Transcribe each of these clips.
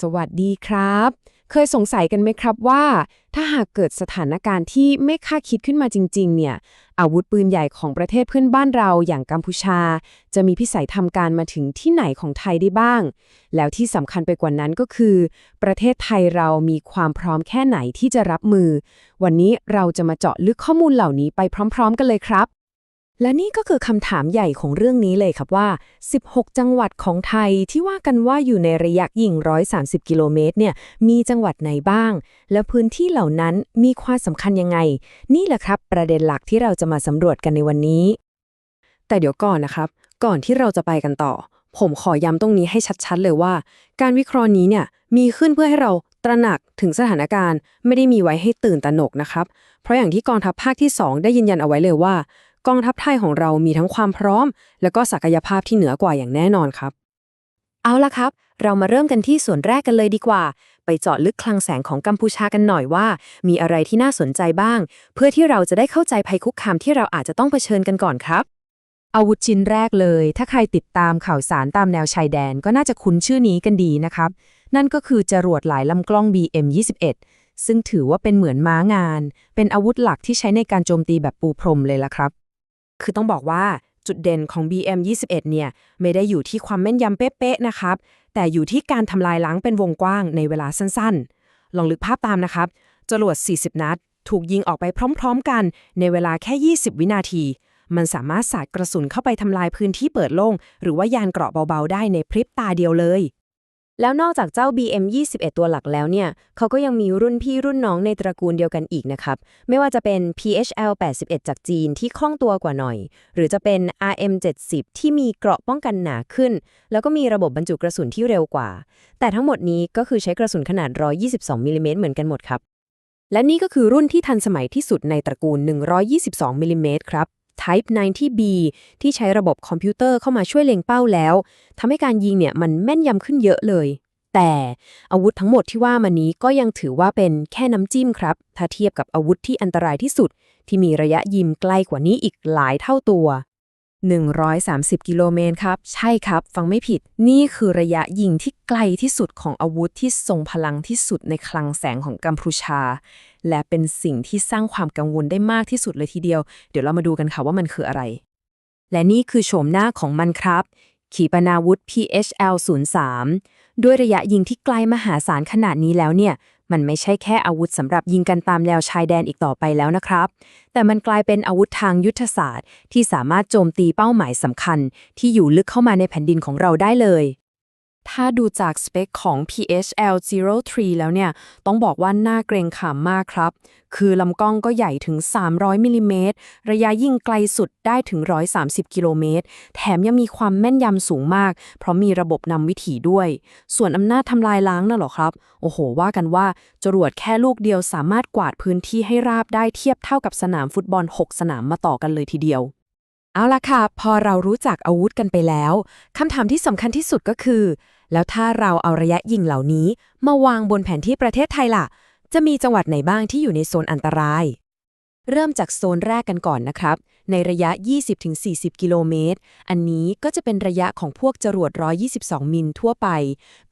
สวัสดีครับ เคยสงสัยกันไหมครับว่า ถ้าหากเกิดสถานการณ์ที่ไม่คาดคิดขึ้นมาจริง ๆ เนี่ย อาวุธปืนใหญ่ของประเทศเพื่อนบ้านเราอย่างกัมพูชา จะมีพิสัยทำการมาถึงที่ไหนของไทยได้บ้าง แล้วที่สำคัญไปกว่านั้นก็คือ ประเทศไทยเรามีความพร้อมแค่ไหนที่จะรับมือ วันนี้เราจะมาเจาะลึกข้อมูลเหล่านี้ไปพร้อม ๆ กันเลยครับ และนี่ก็คือคำถามใหญ่ของเรื่องนี้เลยครับว่า 16 จังหวัดของไทยที่ว่ากันว่าอยู่ในระยะยิง 130 กิโลเมตรเนี่ย มีจังหวัดไหนบ้าง และพื้นที่เหล่านั้นมีความสำคัญยังไง นี่แหละครับ ประเด็นหลักที่เราจะมาสำรวจกันในวันนี้ แต่เดี๋ยวก่อนนะครับ ก่อนที่เราจะไปกันต่อ ผมขอย้ำตรงนี้ให้ชัดๆ เลยว่า การวิเคราะห์นี้เนี่ย มีขึ้นเพื่อให้เราตระหนักถึงสถานการณ์ ไม่ได้มีไว้ให้ตื่นตระหนกนะครับ เพราะอย่างที่กองทัพภาคที่ 2 ได้ยืนยันเอาไว้เลยว่า กองทัพไทยของเรามีทั้งความพร้อม และก็ศักยภาพที่เหนือกว่าอย่างแน่นอนครับ เอาละครับ เรามาเริ่มกันที่ส่วนแรกกันเลยดีกว่า ไปเจาะลึกคลังแสงของกัมพูชากันหน่อยว่า มีอะไรที่น่าสนใจบ้าง เพื่อที่เราจะได้เข้าใจภัยคุกคามที่เราอาจจะต้องเผชิญกันก่อนครับ อาวุธชิ้นแรกเลย ถ้าใครติดตามข่าวสารตามแนวชายแดนก็น่าจะคุ้นชื่อนี้กันดีนะครับ นั่นก็คือจรวดหลายลำกล้อง BM21 ซึ่งถือว่าเป็นเหมือนม้างาน เป็นอาวุธหลักที่ใช้ในการโจมตีแบบปูพรมเลยล่ะครับ คือต้องบอกว่าจุดเด่นของ BM21 เนี่ยไม่ได้อยู่ที่ความแม่นยำเป๊ะๆนะครับ แต่อยู่ที่การทำลายล้างเป็นวงกว้างในเวลาสั้นๆ ลองนึกภาพตามนะครับ จรวด 40 นัด ถูกยิงออกไปพร้อมๆ กันในเวลาแค่ 20 วินาที มันสามารถสาดกระสุนเข้าไปทำลายพื้นที่เปิดโล่ง หรือว่ายานเกราะเบาๆ ได้ในพริบตาเดียวเลย แล้วนอกจากเจ้า BM 21 ตัวหลักแล้วเนี่ย เขาก็ยังมีรุ่นพี่รุ่นน้องในตระกูลเดียวกันอีกนะครับ ไม่ว่าจะเป็น PHL 81 จากจีนที่คล่องตัวกว่าหน่อย หรือจะเป็น RM 70 ที่มีเกราะป้องกันหนาขึ้น แล้วก็มีระบบบรรจุกระสุนที่เร็วกว่า แต่ทั้งหมดนี้ก็คือใช้กระสุนขนาด 122มิลลิเมตรเหมือนกันหมดครับ และนี่ก็คือรุ่นที่ทันสมัยที่สุดในตระกูล 122มิลลิเมตรครับ Type 90B ที่ใช้ระบบคอมพิวเตอร์เข้ามาช่วยเล็งเป้าแล้วทำให้การยิงเนี่ยมันแม่นยำขึ้นเยอะเลย แต่อาวุธทั้งหมดที่ว่ามานี้ก็ยังถือว่าเป็นแค่น้ำจิ้มครับ ถ้าเทียบกับอาวุธที่อันตรายที่สุด ที่มีระยะยิมไกลกว่านี้อีกหลายเท่าตัว 130 กิโลเมตรครับ ใช่ครับ ฟังไม่ผิด นี่คือระยะยิงที่ไกลที่สุดของอาวุธที่ทรงพลังที่สุดในคลังแสงของกัมพูชา และเป็นสิ่งที่สร้างความกังวลได้มากที่สุดเลยทีเดียว เดี๋ยวเรามาดูกันค่ะว่ามันคืออะไร และนี่คือโฉมหน้าของมันครับ ขีปนาวุธ PHL 03ด้วยระยะยิงที่ไกลมหาศาลขนาดนี้แล้วเนี่ย มันไม่ใช่แค่อาวุธสำหรับยิงกันตามแนวชายแดนอีกต่อไปแล้วนะครับ แต่มันกลายเป็นอาวุธทางยุทธศาสตร์ ที่สามารถโจมตีเป้าหมายสำคัญ ที่อยู่ลึกเข้ามาในแผ่นดินของเราได้เลย ถ้าดูจากสเปคของ PHL 03 แล้วเนี่ย ต้องบอกว่าน่าเกรงขามมากครับ คือลำกล้องก็ใหญ่ถึง 300มิลลิเมตรระยะยิงไกลสุดได้ถึง 130 กิโลเมตร แถมยังมีความแม่นยำสูงมาก เพราะมีระบบนำวิถีด้วย ส่วนอำนาจทำลายล้างน่ะหรอครับ โอ้โห ว่ากันว่าจรวดแค่ลูกเดียวสามารถกวาดพื้นที่ให้ราบได้เทียบเท่ากับสนามฟุตบอล 6 สนามมาต่อกันเลยทีเดียวเอาละค่ะ พอเรารู้จักอาวุธกันไปแล้ว คำถามที่สำคัญที่สุดก็คือ แล้วถ้าเราเอาระยะยิงเหล่านี้ มาวางบนแผนที่ประเทศไทยล่ะ จะมีจังหวัดไหนบ้างที่อยู่ในโซนอันตราย เริ่มจากโซนแรกกันก่อนนะครับ ในระยะ 20-40 กิโลเมตร อันนี้ก็จะเป็นระยะของพวกจรวด 122 มิลทั่วไป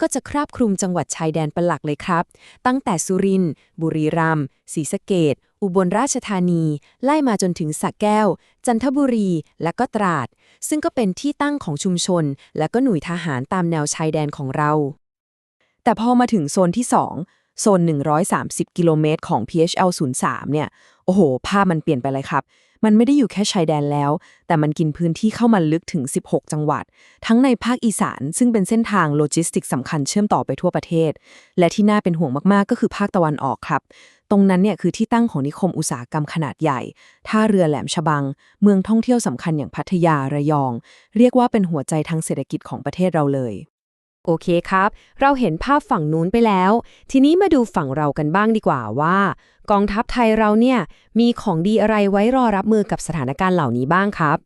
ก็จะครอบคลุมจังหวัดชายแดนเป็นหลักเลยครับ ตั้งแต่สุรินทร์บุรีรัมย์ศรีสะเกด อุบลราชธานี ไล่มาจนถึงสระแก้ว จันทบุรี และก็ตราด ซึ่งก็เป็นที่ตั้งของชุมชน และก็หน่วยทหารตามแนวชายแดนของเรา แต่พอมาถึงโซนที่2 โซน 130 กิโลเมตรของ PHL 03เนี่ย โอ้โห ภาพมันเปลี่ยนไปเลยครับ มันไม่ได้อยู่แค่ชายแดนแล้ว แต่มันกินพื้นที่เข้ามาลึกถึง 16 จังหวัด ทั้งในภาคอีสาน ซึ่งเป็นเส้นทางโลจิสติกสำคัญเชื่อมต่อไปทั่วประเทศ และที่น่าเป็นห่วงมาก ๆ ก็คือภาคตะวันออกครับ ตรงนั้นเนี่ยคือที่ตั้งของนิคมอุตสาหกรรมขนาดใหญ่ ท่าเรือแหลมฉบัง เมืองท่องเที่ยวสำคัญอย่างพัทยา ระยอง เรียกว่าเป็นหัวใจทางเศรษฐกิจของประเทศเราเลย โอเคครับ เราเห็นภาพฝั่งนู้นไปแล้ว ทีนี้มาดูฝั่งเรากันบ้างดีกว่าว่า กองทัพไทยเราเนี่ยมีของดีอะไรไว้รอรับมือกับสถานการณ์เหล่านี้บ้างครับ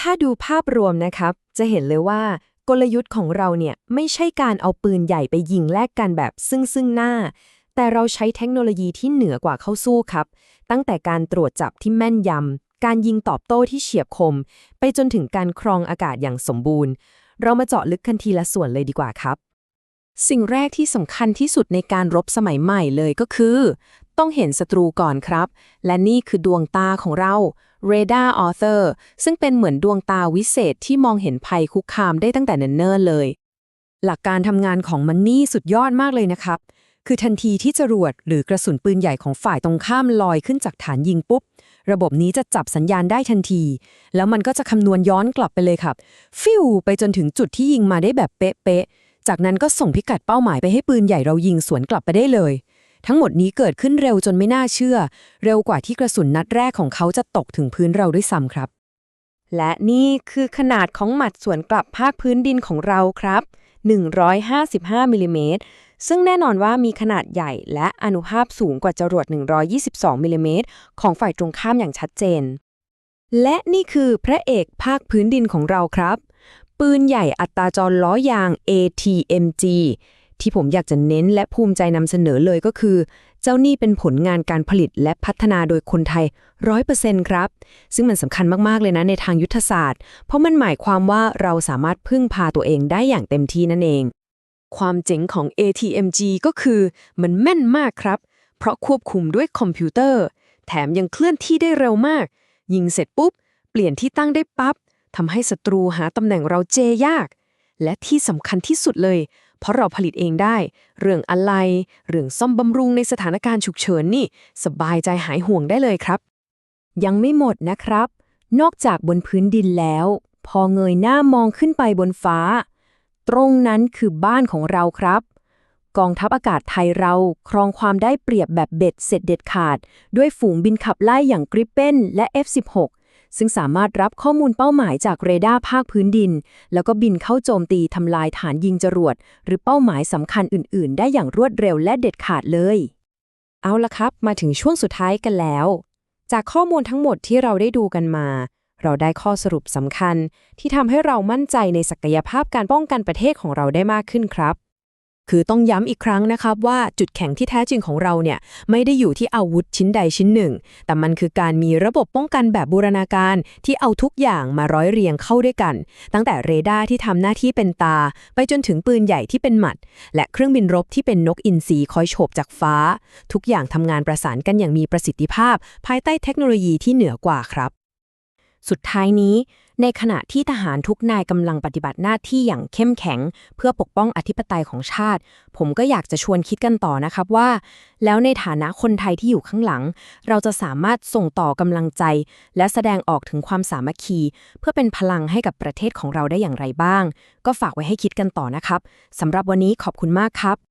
ถ้าดูภาพรวมนะครับ จะเห็นเลยว่ากลยุทธ์ของเราเนี่ยไม่ใช่การเอาปืนใหญ่ไปยิงแลกกันแบบซึ่งซึ่งหน้า แต่เราใช้เทคโนโลยีที่เหนือกว่าเข้าสู้ครับ ตั้งแต่การตรวจจับที่แม่นยำการยิงตอบโต้ที่เฉียบคม ไปจนถึงการครองอากาศอย่างสมบูรณ์ เรามาเจาะลึกกันทีละส่วนเลยดีกว่าครับ สิ่งแรกที่สำคัญที่สุดในการรบสมัยใหม่เลยก็คือ ต้องเห็นศัตรูก่อนครับ และนี่คือดวงตาของเรา Radar Author ซึ่งเป็นเหมือนดวงตาวิเศษที่มองเห็นภัยคุกคามได้ตั้งแต่เนิ่นๆเลย หลักการทำงานของมันนี่สุดยอดมากเลยนะครับ คือทันทีที่จรวดหรือกระสุนปืนใหญ่ของฝ่ายตรงข้ามลอยขึ้นจากฐานยิงปุ๊บ ระบบนี้จะจับสัญญาณได้ทันที แล้วมันก็จะคำนวณย้อนกลับไปเลยครับ ฟิวไปจนถึงจุดที่ยิงมาได้แบบเป๊ะๆ จากนั้นก็ส่งพิกัดเป้าหมายไปให้ปืนใหญ่เรายิงสวนกลับไปได้เลย ทั้งหมดนี้เกิดขึ้นเร็วจนไม่น่าเชื่อ เร็วกว่าที่กระสุนนัดแรกของเขาจะตกถึงพื้นเราด้วยซ้ำครับ และนี่คือขนาดของหมัดสวนกลับภาคพื้นดินของเราครับ 155มิลลิเมตร ซึ่งแน่นอนว่ามีขนาดใหญ่และอนุภาพสูงกว่าจรวด 122มิลลิเมตรของฝ่ายตรงข้ามอย่างชัดเจน และนี่คือพระเอกภาคพื้นดินของเราครับ ปืนใหญ่อัตราจรล้อยาง ATMG ที่ผมอยากจะเน้นและภูมิใจนำเสนอเลยก็คือ เจ้านี่เป็นผลงานการผลิตและพัฒนาโดยคนไทย 100%ครับ ซึ่งมันสำคัญมากๆเลยนะในทางยุทธศาสตร์ เพราะมันหมายความว่าเราสามารถพึ่งพาตัวเองได้อย่างเต็มที่นั่นเอง ความเจ๋งของ ATMG ก็คือมันแม่นมากครับ เพราะควบคุมด้วยคอมพิวเตอร์ แถมยังเคลื่อนที่ได้เร็วมาก ยิงเสร็จปุ๊บ เปลี่ยนที่ตั้งได้ปับ๊บทำให้ศัตรูหาตำแหน่งเราเจยาก และที่สำคัญที่สุดเลย เพราะเราผลิตเองได้ เรื่องอะไร เรื่องซ่อมบำรุงในสถานการณ์ฉุกเฉินนี่ สบายใจหายห่วงได้เลยครับ ยังไม่หมดนะครับ นอกจากบนพื้นดินแล้ว พอเงยหน้ามองขึ้นไปบนฟ้า ตรงนั้นคือบ้านของเราครับ กองทัพอากาศไทยเราครองความได้เปรียบแบบเบ็ดเสร็จเด็ดขาด ด้วยฝูงบินขับไล่อย่างกริปเปนและ F16 ซึ่งสามารถรับข้อมูลเป้าหมายจากเรดาร์ภาคพื้นดิน แล้วก็บินเข้าโจมตีทำลายฐานยิงจรวด หรือเป้าหมายสำคัญอื่น ๆ ได้อย่างรวดเร็วและเด็ดขาดเลย เอาละครับ มาถึงช่วงสุดท้ายกันแล้ว จากข้อมูลทั้งหมดที่เราได้ดูกันมา เราได้ข้อสรุปสำคัญ ที่ทำให้เรามั่นใจในศักยภาพการป้องกันประเทศของเราได้มากขึ้นครับ คือต้องย้ำอีกครั้งนะครับว่าจุดแข็งที่แท้จริงของเราเนี่ยไม่ได้อยู่ที่อาวุธชิ้นใดชิ้นหนึ่ง แต่มันคือการมีระบบป้องกันแบบบูรณาการที่เอาทุกอย่างมาร้อยเรียงเข้าด้วยกัน ตั้งแต่เรดาร์ที่ทำหน้าที่เป็นตา ไปจนถึงปืนใหญ่ที่เป็นหมัด และเครื่องบินรบที่เป็นนกอินทรีคอยโฉบจากฟ้า ทุกอย่างทำงานประสานกันอย่างมีประสิทธิภาพ ภายใต้เทคโนโลยีที่เหนือกว่าครับ สุดท้ายนี้ ในขณะที่ทหารทุกนายกำลังปฏิบัติหน้าที่อย่างเข้มแข็ง เพื่อปกป้องอธิปไตยของชาติ ผมก็อยากจะชวนคิดกันต่อนะครับว่า แล้วในฐานะคนไทยที่อยู่ข้างหลัง เราจะสามารถส่งต่อกำลังใจ และแสดงออกถึงความสามัคคี เพื่อเป็นพลังให้กับประเทศของเราได้อย่างไรบ้าง ก็ฝากไว้ให้คิดกันต่อนะครับสำหรับวันนี้ขอบคุณมากครับ